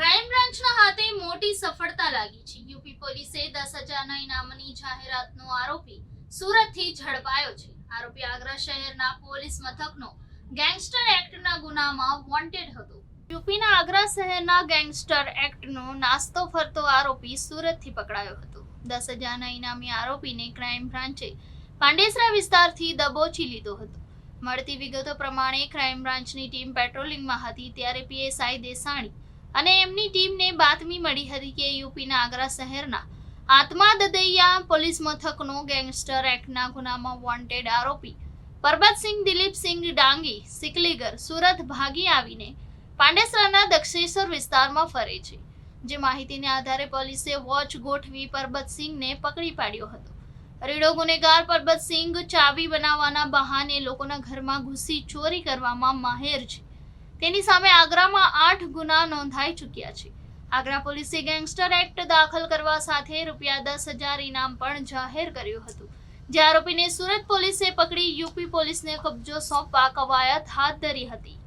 Crime બ્રાન્ચના હાથે મોટી સફળતા લાગી છે. યુપી પોલીસે દસ હજારના ઇનામની જાહેરાતનો આરોપી સુરતથી ઝડપાયો છે. આરોપી આગ્રા શહેરના પોલીસ મથકનો ગેંગસ્ટર એક્ટના ગુનામાં વોન્ટેડ હતો. યુપીના આગ્રા શહેરના ગેંગસ્ટર એક્ટનો નાસ્તો ફરતો આરોપી સુરતથી પકડાયો હતો. દસ હજારના ઇનામી આરોપીને ક્રાઇમ બ્રાન્ચે પાંડેસરા વિસ્તારથી દબોચી લીધો હતો. મળતી વિગતો પ્રમાણે ક્રાઇમ બ્રાન્ચની ટીમ પેટ્રોલિંગમાં હતી ત્યારે પીએસઆઈ દેસાણી અને એમની ટીમને બાતમી મળી હતી કે યુપીના આગ્રા શહેરના આત્મા દદૈયા પોલીસ મથકનો ગેંગસ્ટર એક્ટના ગુનામાં વોન્ટેડ આરોપી પરબતસિંહ દિલીપસિંહ ડાંગી સિકલીગર સુરત ભાગી આવીને પાંડેસરાના દક્ષેશ્વર વિસ્તારમાં ફરે છે. જે માહિતીને આધારે પોલીસે વોચ ગોઠવી પરબતસિંહને પકડી પાડ્યો હતો. રીડો ગુનેગાર પરબતસિંહ ચાવી બનાવવાના બહાને લોકોના ઘરમાં ઘૂસી ચોરી કરવામાં માહેર છે. તેની સામે આગ્રામાં આઠ ગુના નોંધાઈ ચૂક્યા છે. આગ્રા પોલીસે ગેંગસ્ટર એક્ટ દાખલ કરવા સાથે રૂપિયા દસ હજાર ઇનામ પણ જાહેર કર્યું હતું. જે આરોપીને સુરત પોલીસે પકડી, યુપી પોલીસને કબજો સોંપવા કવાયત હાથ ધરી હતી.